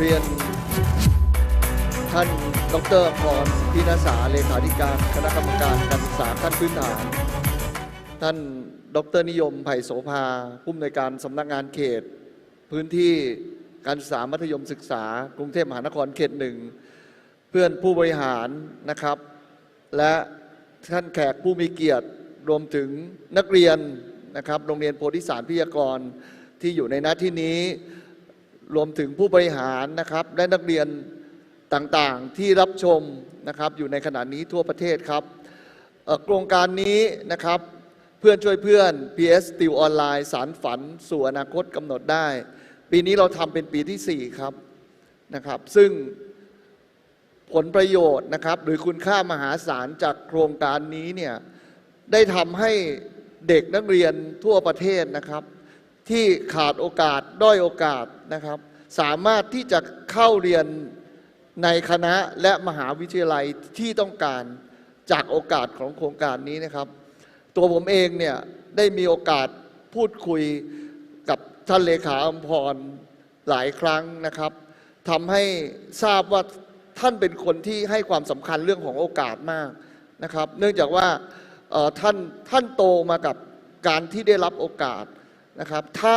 เรียนท่านดรพรพินาสาเลขาธิการคณะกรรมการการศึกษาขั้นพื้นฐาน ท่านดรนิยมไผ่โสภาผู้อำนวยการสำนักงานเขต พื้นที่การศึกษามัธยมศึกษา กรุงเทพมหานครเขตหนึ่งเพื่อนผู้บริหารนะครับ และท่านแขกผู้มีเกียรติรวมถึงนักเรียนนะครับโรงเรียนโพธิสารพิทยากรที่อยู่ในหน้าที่นี้ รวมถึงผู้บริหารนะครับ และนักเรียนต่างๆที่รับชมนะครับอยู่ในขณะนี้ทั่วประเทศครับโครงการนี้นะครับเพื่อนช่วยเพื่อน PS ติวออนไลน์สารฝันสู่อนาคตกำหนดได้ ปีนี้เราทำเป็นปีที่ 4 ครับนะครับ ซึ่งผลประโยชน์นะครับ หรือคุณค่ามหาศาลจากโครงการนี้เนี่ยได้ทำให้เด็กนักเรียนทั่วประเทศนะครับ ที่ขาดโอกาสด้อยโอกาสนะครับ สามารถที่จะเข้าเรียนในคณะและมหาวิทยาลัยที่ต้องการจากโอกาสของโครงการนี้นะครับ ตัวผมเองเนี่ยได้มีโอกาสพูดคุยกับท่านเลขาอมพรหลายครั้งนะครับทำให้ทราบว่าท่านเป็นคนที่ให้ความสำคัญเรื่องของโอกาสมากนะครับ เนื่องจากว่าท่านท่านโตมากับการที่ได้รับโอกาส นะครับ ถ้า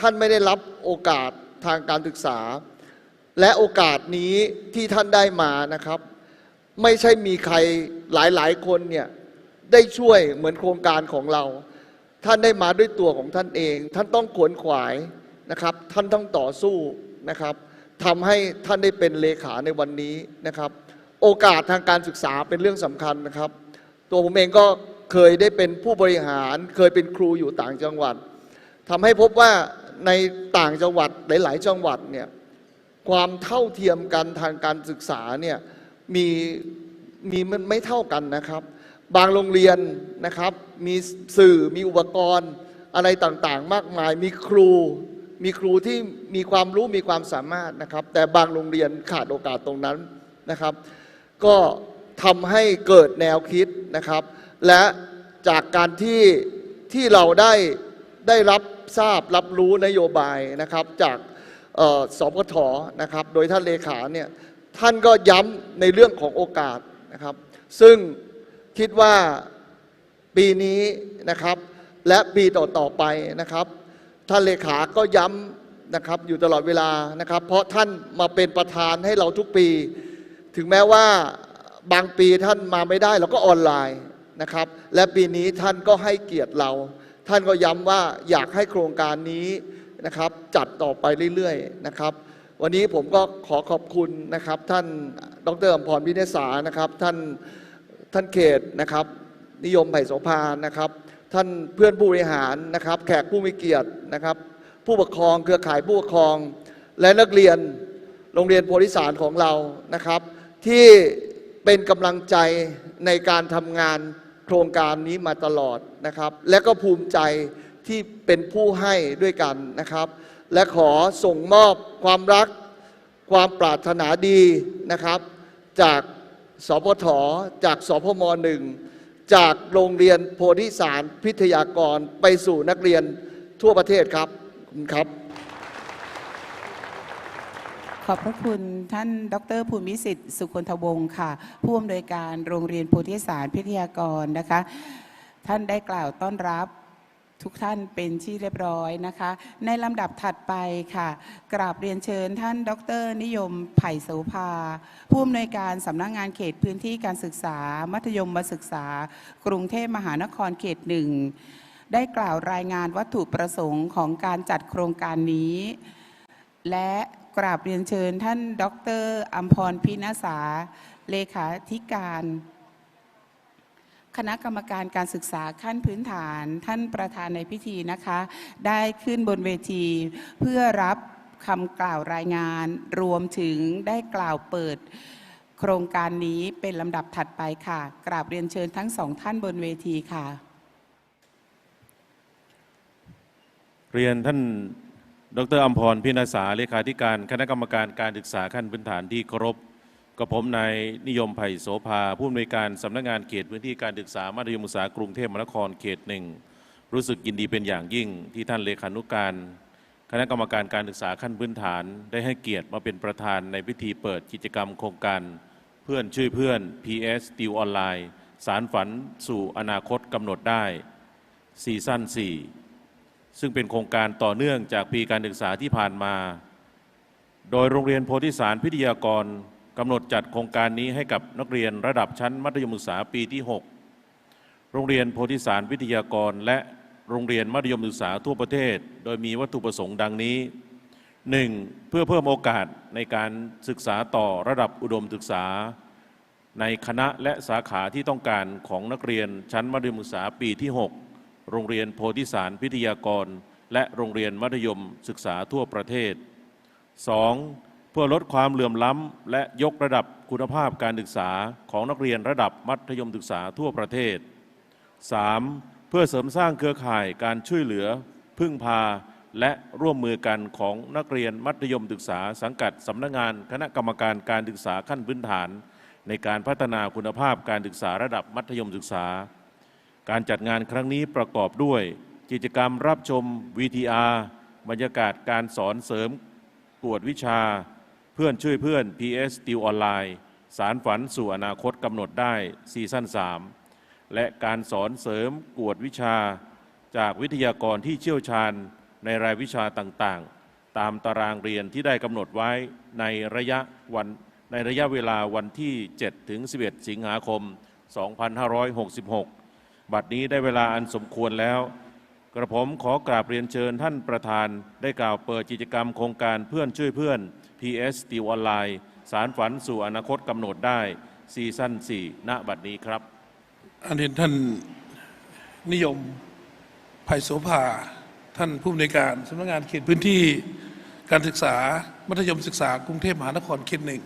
ท่านไม่ได้รับโอกาสทางการศึกษา และโอกาสนี้ที่ท่านได้มานะครับ ไม่ใช่มีใครหลายๆ คนเนี่ยได้ช่วยเหมือนโครงการของเรา ท่านได้มาด้วยตัวของท่านเอง ท่านต้องขวนขวายนะครับ ท่านต้องต่อสู้นะครับทำให้ท่านได้เป็นเลขาในวันนี้นะครับ โอกาสทางการศึกษาเป็นเรื่องสำคัญนะครับ ตัวผมเองก็เคยได้เป็นผู้บริหาร เคยเป็นครูอยู่ต่างจังหวัด ทำให้พบว่าในต่างจังหวัดหลาย ๆ จังหวัดเนี่ยความเท่าเทียมกันทางการศึกษาเนี่ยมีมีมันไม่เท่ากันนะครับ บางโรงเรียนนะครับ มีสื่อมีอุปกรณ์อะไรต่างๆ มากมายมีครู มีครูที่มีความรู้มีความสามารถนะครับ แต่บางโรงเรียนขาดโอกาสตรงนั้นนะครับ ก็ทำให้เกิดแนวคิดนะครับ และจากการที่ที่เราได้ได้รับ ทราบรับรู้นโยบายนะครับจากเอ่อสพทนะครับ โดยท่านเลขาเนี่ยท่านก็ย้ำในเรื่องของโอกาสนะครับ ซึ่งคิดว่าปีนี้นะครับ และปีต่อๆไปนะครับ ท่านเลขาก็ย้ำนะครับอยู่ตลอดเวลานะครับ เพราะท่านมาเป็นประธานให้เราทุกปี ถึงแม้ว่าบางปีท่านมาไม่ได้เราก็ออนไลน์นะครับ และปีนี้ท่านก็ให้เกียรติเรา ท่านก็ย้ำว่าอยากให้โครงการนี้นะครับจัดต่อไปเรื่อยๆนะครับ วันนี้ผมก็ขอขอบคุณนะครับ ท่านดรอมพรพิเนศานะครับท่านท่านเขตนะครับ นิยมไผ่โสภานะครับ ท่านเพื่อนผู้บริหารนะครับ แขกผู้มีเกียรตินะครับ ผู้ปกครองเครือข่ายผู้ปกครอง และนักเรียนโรงเรียนโพธิสารของเรานะครับ ที่เป็นกำลังใจในการทำงาน โครงการนี้มาตลอดนะครับ และก็ภูมิใจที่เป็นผู้ให้ด้วยกันนะครับ และขอส่งมอบความรักความปรารถนาดีนะครับ จากสพทจากสพมหนึ่งจากโรงเรียนโพธิสารพิทยากรไปสู่นักเรียนทั่วประเทศครับขอบคุณครับ ขอบพระคุณท่าน ดรภูมิสิทธิ์สุคนทวงศ์ค่ะ ผู้อำนวยการโรงเรียนโพธิสารพิทยากรนะคะ ท่านได้กล่าวต้อนรับทุกท่านเป็นที่เรียบร้อยนะคะ ในลำดับถัดไปค่ะ กราบเรียนเชิญท่าน ดร นิยมไผ่โสภา ผู้อำนวยการสำนักงานเขตพื้นที่การศึกษา มัธยมศึกษา กรุงเทพมหานครเขตหนึ่งได้กล่าวรายงานวัตถุประสงค์ของการจัดโครงการนี้ และ กราบเรียนเชิญท่าน ดรอัมพรพินาสา เลขาธิการ คณะกรรมการการศึกษาขั้นพื้นฐาน ท่านประธานในพิธีนะคะ ได้ขึ้นบนเวทีเพื่อรับคำกล่าวรายงาน รวมถึงได้กล่าวเปิดโครงการนี้เป็นลำดับถัดไปค่ะ กราบเรียนเชิญทั้งสองท่านบนเวทีค่ะ เรียนท่าน ดรอัมพรพินาสาเลขาธิการ คณะกรรมการการศึกษาขั้นพื้นฐานที่เคารพกับผมนายนิยมไผ่โสภา ผู้อำนวยการสำนักงานเขตพื้นที่การศึกษามัธยมศึกษากรุงเทพมหานครเขตหนึ่งรู้สึกยินดีเป็นอย่างยิ่งที่ท่านเลขานุการ คณะกรรมการการศึกษาขั้นพื้นฐานได้ให้เกียรติมาเป็นประธานในพิธีเปิดกิจกรรมโครงการ เพื่อนช่วยเพื่อน PS ติวออนไลน์ สารฝันสู่อนาคตกำหนดได้ซีซั่น4 ซึ่งเป็นโครงการต่อเนื่องจากปีการศึกษาที่ผ่านมา โดยโรงเรียนโพธิสารพิทยากรกำหนดจัดโครงการนี้ให้กับนักเรียนระดับชั้นมัธยมศึกษาปีที่ 6 โรงเรียนโพธิสารวิทยากร และโรงเรียนมัธยมศึกษาทั่วประเทศ โดยมีวัตถุประสงค์ดังนี้ 1. เพื่อเพิ่มโอกาสในการศึกษาต่อระดับอุดมศึกษา ในคณะและสาขาที่ต้องการของนักเรียนชั้นมัธยมศึกษาปีที่ 6 โรงเรียนโพธิสารพิทยากร และโรงเรียนมัธยมศึกษาทั่วประเทศ 2. เพื่อลดความเหลื่อมล้ำ และยกระดับคุณภาพการศึกษาของนักเรียนระดับมัธยมศึกษาทั่วประเทศ 3. เพื่อเสริมสร้างเครือข่ายการช่วยเหลือ พึ่งพา และร่วมมือกันของนักเรียนมัธยมศึกษาสังกัดสำนักงานคณะกรรมการการศึกษาขั้นพื้นฐาน ในการพัฒนาคุณภาพการศึกษาระดับมัธยมศึกษา การจัดงานครั้งนี้ประกอบด้วย กิจกรรมรับชม VTR บรรยากาศการสอนเสริมกวดวิชา เพื่อนช่วยเพื่อน PS ติวออนไลน์ สารฝันสู่อนาคตกำหนดได้ซีซั่น 3 และการสอนเสริมกวดวิชา จากวิทยากรที่เชี่ยวชาญในรายวิชาต่างๆ ตามตารางเรียนที่ได้กำหนดไว้ในระยะวันในระยะเวลาวันที่ 7 ถึง 11 สิงหาคม 2566 บัดนี้ได้เวลาอันสมควรแล้ว กระผมขอกราบเรียนเชิญท่านประธาน ได้กล่าวเปิดกิจกรรมโครงการเพื่อนช่วยเพื่อน PS ติวออนไลน์ สารฝันสู่อนาคตกำหนดได้ซีซั่น4ณบัดนี้ครับ อันเห็นท่านนิยมไผ่โสภา ท่านผู้อำนวยการสำนักงานเขตพื้นที่การศึกษามัธยมศึกษากรุงเทพมหานครเขตหนึ่ง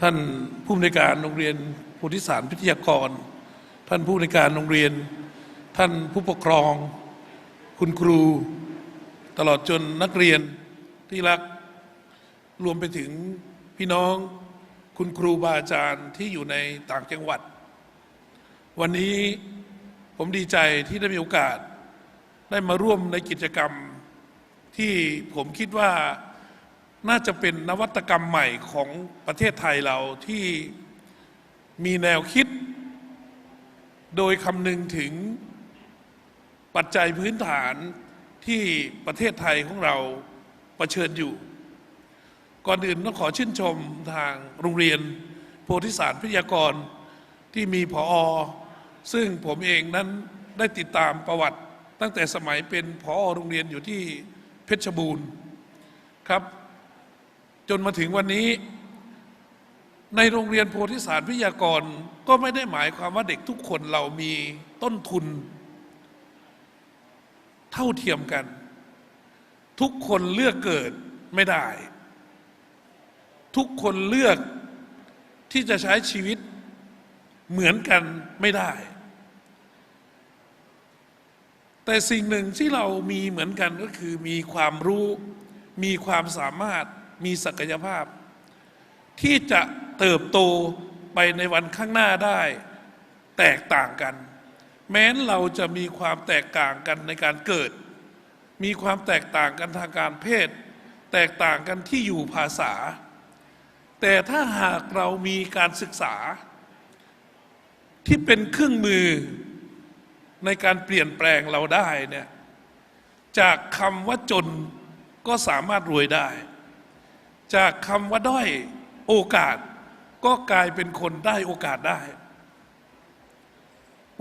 ท่านผู้อำนวยการโรงเรียนโพธิสารพิทยากร ท่านผู้อำนการโรงเรียน ท่านผู้ปกครอง คุณครู ตลอดจนนักเรียนที่รักรวมไปถึงพี่น้องคุณครูบาอาจารย์ที่อยู่ในต่างจังหวัด วันนี้ผมดีใจที่ได้มีโอกาส ได้มาร่วมในกิจกรรม ที่ผมคิดว่าน่าจะเป็นนวัตกรรมใหม่ของประเทศไทยเราที่มีแนวคิด โดยคำนึงถึงปัจจัยพื้นฐานที่ประเทศไทยของเราเผชิญอยู่ ก่อนอื่นต้องขอชื่นชมทางโรงเรียน โพธิสารพิทยากรที่มีผอซึ่งผมเองนั้นได้ติดตามประวัติ ตั้งแต่สมัยเป็นผอโรงเรียนอยู่ที่เพชรบูรณ์ครับ จนมาถึงวันนี้ ในโรงเรียนโพธิสารพิทยากรก็ไม่ได้หมายความว่าเด็กทุกคนเรามีต้นทุน เท่าเทียมกัน ทุกคนเลือกเกิดไม่ได้ ทุกคนเลือกที่จะใช้ชีวิตเหมือนกันไม่ได้ แต่สิ่งหนึ่งที่เรามีเหมือนกันก็คือมีความรู้ มีความสามารถมีศักยภาพ ที่จะ เติบโตไปในวันข้างหน้าได้ แตกต่างกัน แม้นเราจะมีความแตกต่างกันในการเกิด มีความแตกต่างกันทางการเพศ แตกต่างกันที่อยู่ภาษา แต่ถ้าหากเรามีการศึกษา ที่เป็นเครื่องมือในการเปลี่ยนแปลงเราได้เนี่ยจากคำว่าจนก็สามารถรวยได้ จากคำว่าด้อยโอกาส ก็กลายเป็นคนได้โอกาสได้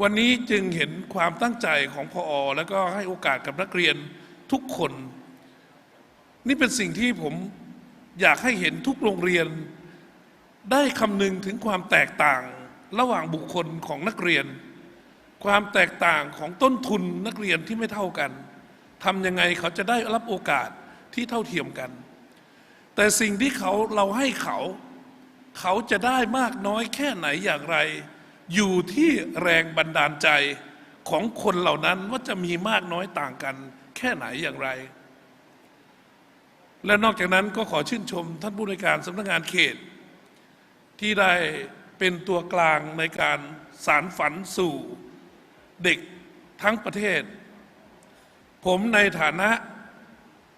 วันนี้จึงเห็นความตั้งใจของพออแล้วก็ให้โอกาสกับนักเรียนทุกคน นี่เป็นสิ่งที่ผมอยากให้เห็นทุกโรงเรียน ได้คำนึงถึงความแตกต่างระหว่างบุคคลของนักเรียน ความแตกต่างของต้นทุนนักเรียนที่ไม่เท่ากันทำยังไงเขาจะได้รับโอกาสที่เท่าเทียมกัน แต่สิ่งที่เขาเราให้เขา เขาจะได้มากน้อยแค่ไหนอย่างไร อยู่ที่แรงบันดาลใจของคนเหล่านั้นว่าจะมีมากน้อยต่างกัน แค่ไหนอย่างไร และนอกจากนั้นก็ขอชื่นชมท่านผู้ในวยการสำนักงานเขต ที่ได้เป็นตัวกลางในการสารฝันสู่เด็กทั้งประเทศ ผมในฐานะ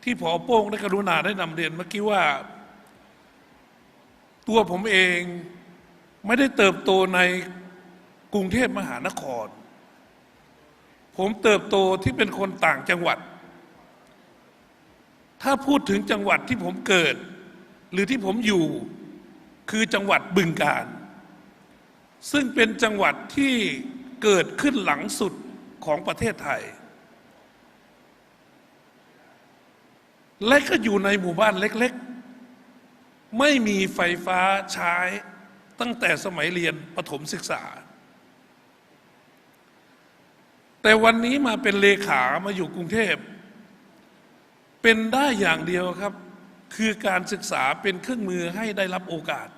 ที่ผอโป้งได้กรุณาได้นำเรียนเมื่อกี้ว่า ตัวผมเองไม่ได้เติบโตในกรุงเทพมหานคร ผมเติบโตที่เป็นคนต่างจังหวัด ถ้าพูดถึงจังหวัดที่ผมเกิด หรือที่ผมอยู่คือจังหวัดบึงกาฬซึ่งเป็นจังหวัดที่เกิดขึ้นหลังสุดของประเทศไทย และก็อยู่ในหมู่บ้านเล็ก ไม่มีไฟฟ้าใช้ตั้งแต่สมัยเรียนประถมศึกษา แต่วันนี้มาเป็นเลขามาอยู่กรุงเทพ เป็นได้อย่างเดียวครับ คือการศึกษาเป็นเครื่องมือให้ได้รับโอกาส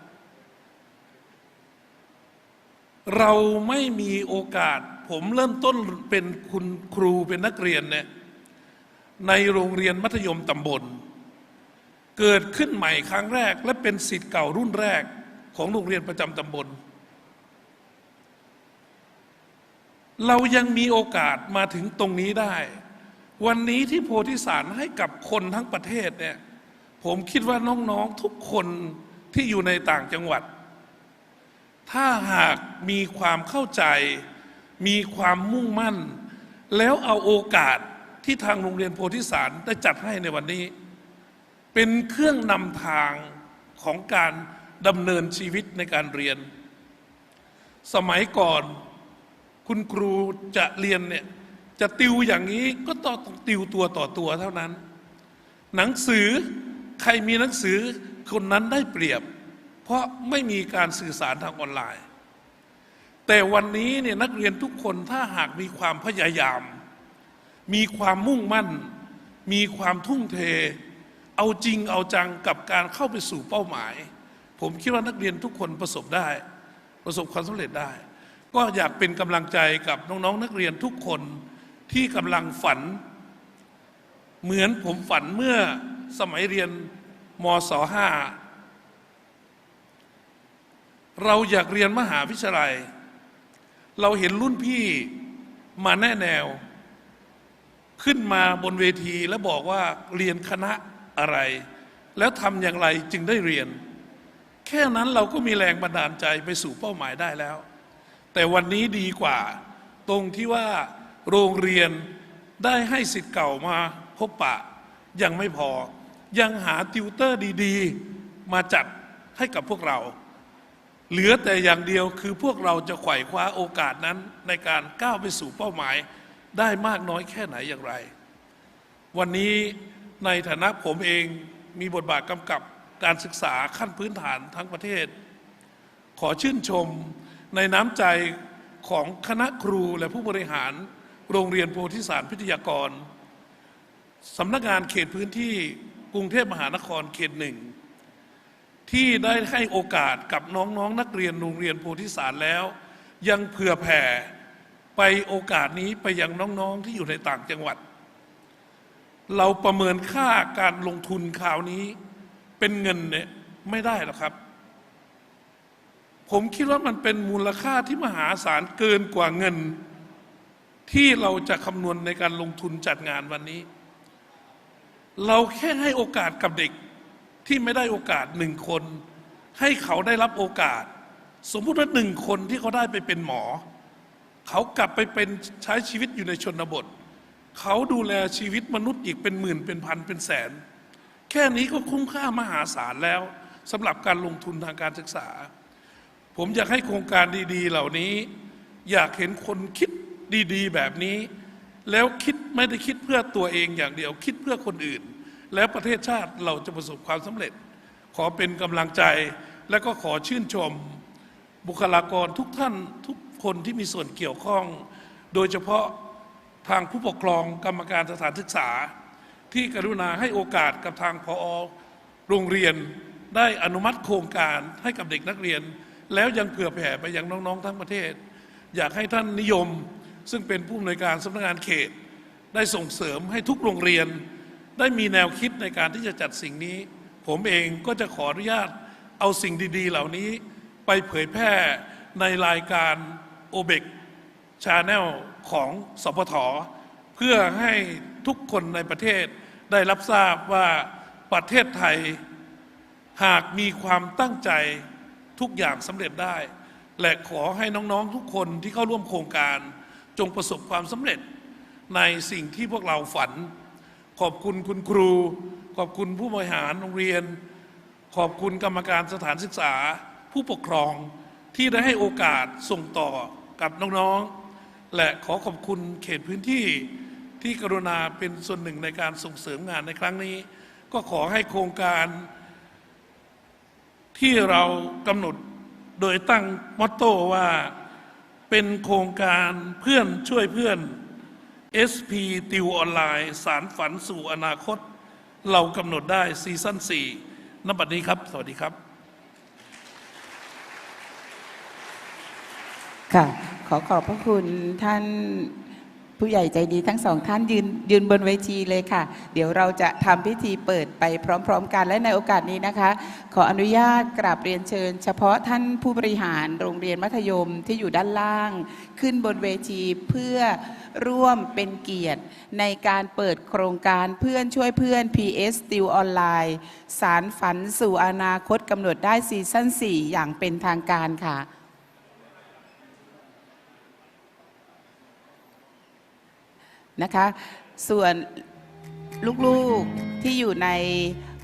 เราไม่มีโอกาส ผมเริ่มต้นเป็นคุณครูเป็นนักเรียนเนี่ยในโรงเรียนมัธยมตำบล เกิดขึ้นใหม่ครั้งแรก และเป็นสิทธิ์เก่ารุ่นแรกของโรงเรียนประจำตำบล เรายังมีโอกาสมาถึงตรงนี้ได้ วันนี้ที่โพธิสารให้กับคนทั้งประเทศเนี่ยผมคิดว่าน้อง ๆ ทุกคนที่อยู่ในต่างจังหวัด ถ้าหากมีความเข้าใจ มีความมุ่งมั่น แล้วเอาโอกาสที่ทางโรงเรียนโพธิสารได้จัดให้ในวันนี้ เป็นเครื่องนำทางของการดำเนินชีวิตในการเรียน สมัยก่อนคุณครูจะเรียนเนี่ยจะติวอย่างนี้ก็ต้องติวตัวต่อตัวเท่านั้น หนังสือใครมีหนังสือคนนั้นได้เปรียบ เพราะไม่มีการสื่อสารทางออนไลน์ แต่วันนี้เนี่ยนักเรียนทุกคนถ้าหากมีความพยายาม มีความมุ่งมั่น มีความทุ่มเท เอาจริงเอาจังกับการเข้าไปสู่เป้าหมาย ผมคิดว่านักเรียนทุกคนประสบได้ ประสบความสำเร็จได้ ก็อยากเป็นกำลังใจกับน้องๆนักเรียนทุกคนที่กำลังฝัน เหมือนผมฝันเมื่อสมัยเรียนมศห้าเราอยากเรียนมหาวิทยาลัย เราเห็นรุ่นพี่มาแน่แนว ขึ้นมาบนเวทีแล้วบอกว่าเรียนคณะ อะไร แล้วทำอย่างไรจึงได้เรียน แค่นั้นเราก็มีแรงบันดาลใจไปสู่เป้าหมายได้แล้ว แต่วันนี้ดีกว่า ตรงที่ว่าโรงเรียนได้ให้สิทธิ์เก่ามาพบปะ ยังไม่พอ ยังหาติวเตอร์ดีๆ มาจัดให้กับพวกเรา เหลือแต่อย่างเดียวคือพวกเราจะไขว่คว้าโอกาสนั้นในการก้าวไปสู่เป้าหมายได้มากน้อยแค่ไหนอย่างไร วันนี้ ในฐานะผมเองมีบทบาทกำกับการศึกษาขั้นพื้นฐานทั้งประเทศ ขอชื่นชมในน้ำใจของคณะครูและผู้บริหารโรงเรียนโพธิสารพิทยากรสำนักงานเขตพื้นที่กรุงเทพมหานครเขตหนึ่งที่ได้ให้โอกาสกับน้องๆนนักเรียนโรงเรียนโพธิสารแล้ว ยังเผื่อแผ่ไปโอกาสนี้ไปยังน้องๆที่อยู่ในต่างจังหวัด เราประเมินค่าการลงทุนคราวนี้ เป็นเงินเนี่ยไม่ได้หรอกครับ ผมคิดว่ามันเป็นมูลค่าที่มหาศาลเกินกว่าเงิน ที่เราจะคำนวณในการลงทุนจัดงานวันนี้ เราแค่ให้โอกาสกับเด็กที่ไม่ได้โอกาสหนึ่งคน ให้เขาได้รับโอกาส สมมุติว่าหนึ่งคนที่เขาได้ไปเป็นหมอ เขากลับไปเป็นใช้ชีวิตอยู่ในชนบท เขาดูแลชีวิตมนุษย์อีกเป็นหมื่นเป็นพันเป็นแสน แค่นี้ก็คุ้มค่ามหาศาลแล้วสำหรับการลงทุนทางการศึกษา ผมอยากให้โครงการดีๆ เหล่านี้ อยากเห็นคนคิดดีๆ แบบนี้ แล้วคิดไม่ได้คิดเพื่อตัวเองอย่างเดียว คิดเพื่อคนอื่น แล้วประเทศชาติเราจะประสบความสำเร็จ ขอเป็นกำลังใจและก็ขอชื่นชม บุคลากรทุกท่านทุกคนที่มีส่วนเกี่ยวข้อง โดยเฉพาะ ทางผู้ปกครองกรรมการสถานศึกษา ที่กรุณาให้โอกาสกับทางพอโรงเรียน ได้อนุมัติโครงการให้กับเด็กนักเรียน แล้วยังเผื่อแผ่ไปยังน้องๆทั้งประเทศ อยากให้ท่านนิยม ซึ่งเป็นผู้อำนวยการสำนักงานเขต ได้ส่งเสริมให้ทุกโรงเรียน ได้มีแนวคิดในการที่จะจัดสิ่งนี้ ผมเองก็จะขออนุญาตเอาสิ่งดี ๆ เหล่านี้ไปเผยแพร่ในรายการโอเบกชาแนล ของสพทเพื่อให้ทุกคนในประเทศได้รับทราบว่าประเทศไทยหากมีความตั้งใจทุกอย่างสำเร็จได้ และขอให้น้องๆทุกคนที่เข้าร่วมโครงการ จงประสบความสำเร็จในสิ่งที่พวกเราฝัน ขอบคุณคุณครู ขอบคุณผู้บริหารโรงเรียน ขอบคุณกรรมการสถานศึกษา ผู้ปกครองที่ได้ให้โอกาสส่งต่อกับน้องๆ และขอขอบคุณเขตพื้นที่ที่กรุณาเป็นส่วนหนึ่งในการส่งเสริมงานในครั้งนี้ ก็ขอให้โครงการที่เรากำหนดโดยตั้งมอตโต้ว่าเป็นโครงการเพื่อนช่วยเพื่อน SP ติวออนไลน์สารฝันสู่อนาคต เรากำหนดได้ซีซั่น4นบัดนี้ครับ สวัสดีครับ ค่ะ ขอขอบพระคุณท่านผู้ใหญ่ใจดีทั้งสองท่านยืนยืนบนเวทีเลยค่ะ เดี๋ยวเราจะทำพิธีเปิดไปพร้อม ๆ กันและในโอกาสนี้นะคะ ขออนุญาตกราบเรียนเชิญ เฉพาะท่านผู้บริหารโรงเรียนมัธยมที่อยู่ด้านล่าง ขึ้นบนเวทีเพื่อร่วมเป็นเกียรติ ในการเปิดโครงการเพื่อนช่วยเพื่อน PS Still ออนไลน์สารฝันสู่อนาคตกำหนดได้ซีซั่น4อย่างเป็นทางการค่ะ นะคะ ส่วนลูกๆที่อยู่ใน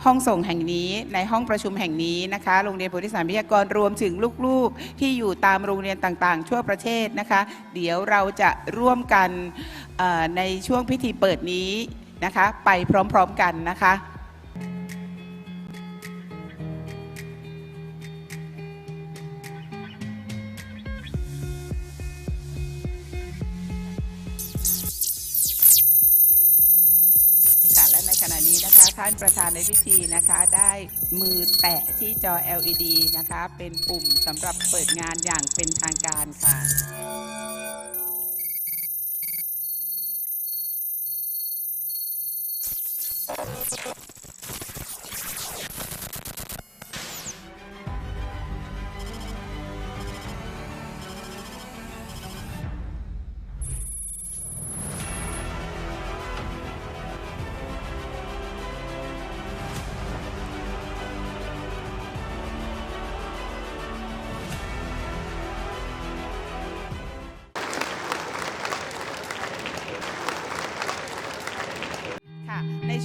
ห้องส่งแห่งนี้ในห้องประชุมแห่งนี้นะคะโรงเรียนโพธิสารวิทยากรรวมถึงลูกๆ ที่อยู่ตามโรงเรียนต่างๆ ทั่วประเทศนะคะ เดี๋ยวเราจะร่วมกันในช่วงพิธีเปิดนี้นะคะ ไปพร้อมๆกันนะคะ ท่านประธานในพิธีนะคะได้มือแตะที่จอ LED นะคะ เป็นปุ่มสำหรับเปิดงานอย่างเป็นทางการค่ะ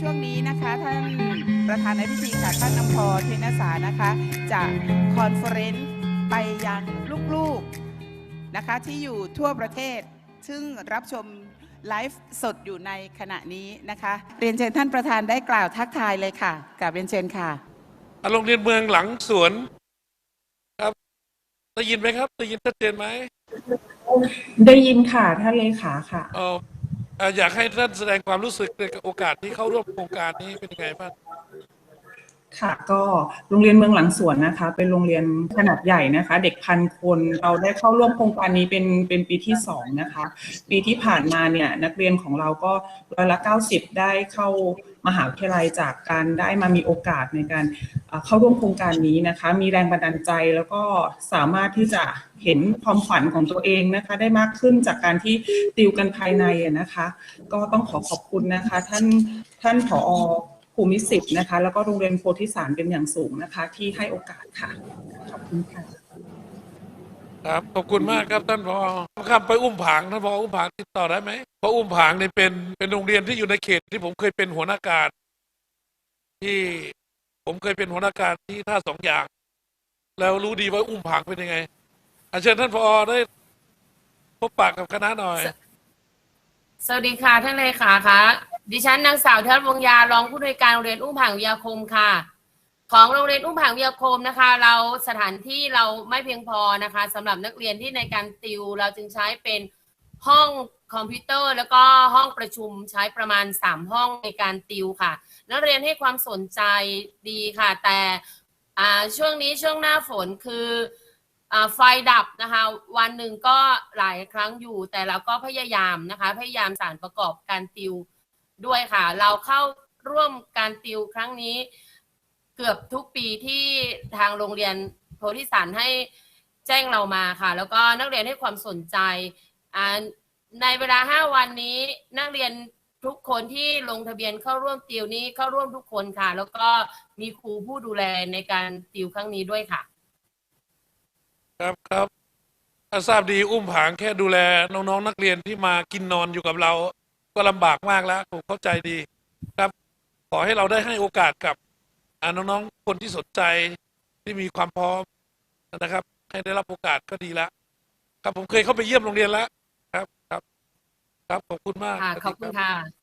ช่วงนี้นะคะ ท่านประธานในพิธีค่ะท่านนำพรเทนสานะคะ จะคอนเฟอเรนซ์ไปยังลูกๆนะคะที่อยู่ทั่วประเทศ ซึ่งรับชมไลฟ์สดอยู่ในขณะนี้นะคะ เรียนเชิญท่านประธานได้กล่าวทักทายเลยค่ะกราบเรียนเชิญค่ะอะโรงเรียนเมืองหลังสวนครับได้ยินไหมครับได้ยินชัดเจนไหมได้ยินค่ะท่านเลขาค่ะเอยากให้ท่านแสดงความรู้สึกในโอกาสที่เข้าร่วมโครงการนี้เป็นยังไงบ้าง ค่ะก็โรงเรียนเมืองหลังสวนนะคะ เป็นโรงเรียนขนาดใหญ่นะคะ เด็กพันคนเราได้เข้าร่วมโครงการนี้เป็นเป็นปีที่สองนะคะ ปีที่ผ่านมาเนี่ยนักเรียนของเราก็ร้อยละ 90 ได้เข้ามหาวิทยาลัยจากการได้มามีโอกาสในการเข้าร่วมโครงการนี้นะคะ มีแรงบันดาลใจแล้วก็สามารถที่จะเห็นความฝันของตัวเองนะคะ ได้มากขึ้นจากการที่ติวกันภายในนะคะ ก็ต้องขอขอบคุณนะคะ ท่านท่านผอ ภูมิสิทธิ์นะคะ แล้วก็โรงเรียนโพธิสารเป็นอย่างสูงนะคะ ที่ให้โอกาสค่ะ ขอบคุณค่ะ ครับขอบคุณมากครับท่านพอข้ามไปอุ้มผางท่านพออุ้มผางติดต่อได้ไหมเพราะอุ้มผางเนี่ยเป็นเป็นโรงเรียนที่อยู่ในเขตที่ผมเคยเป็นหัวหน้าการ ที่ผมเคยเป็นหัวหน้าการที่ท่าสองอย่าง แล้วรู้ดีว่าอุ้มผางเป็นยังไงอาเชิญท่านพอได้พบปากกับคณะหน่อย สวัสดีค่ะท่านเลขาคะ ดิฉันนางสาวเทิดวงยารองผู้อำนวยการโรงเรียนอุ้มผางวิทยาคมค่ะ ของโรงเรียนอุ้มผางวิทยาคมนะคะ เราสถานที่เราไม่เพียงพอนะคะสำหรับนักเรียนที่ในการติว เราจึงใช้เป็นห้องคอมพิวเตอร์ แล้วก็ห้องประชุมใช้ประมาณ 3 ห้องในการติวค่ะ นักเรียนให้ความสนใจดีค่ะ แต่ช่วงนี้ช่วงหน้าฝนคือไฟดับนะคะวันหนึ่งก็หลายครั้งอยู่ แต่เราก็พยายามนะคะพยายามสารประกอบการติว ด้วยค่ะ เราเข้าร่วมการติวครั้งนี้ เกือบทุกปีที่ทางโรงเรียนโพธิสันให้แจ้งเรามาค่ะ แล้วก็นักเรียนให้ความสนใจในเวลา 5 วันนี้นักเรียนทุกคนที่ลงทะเบียนเข้าร่วมติวนี้เข้าร่วมทุกคนค่ะ แล้วก็มีครูผู้ดูแลในการติวครั้งนี้ด้วยค่ะ ครับครับทราบดีอุ้มผางแค่ดูแลน้องๆนักเรียนที่มากินนอนอยู่กับเรา ก็ลำบากมากแล้วผมเข้าใจดีครับขอให้เราได้ให้โอกาสกับน้องๆคนที่สนใจที่มีความพร้อมนะครับ ให้ได้รับโอกาสก็ดีแล้วครับผมเคยเข้าไปเยี่ยมโรงเรียนแล้วครับครับ ครับขอบคุณมากค่ะสวัสดีขอบคุณค่ะ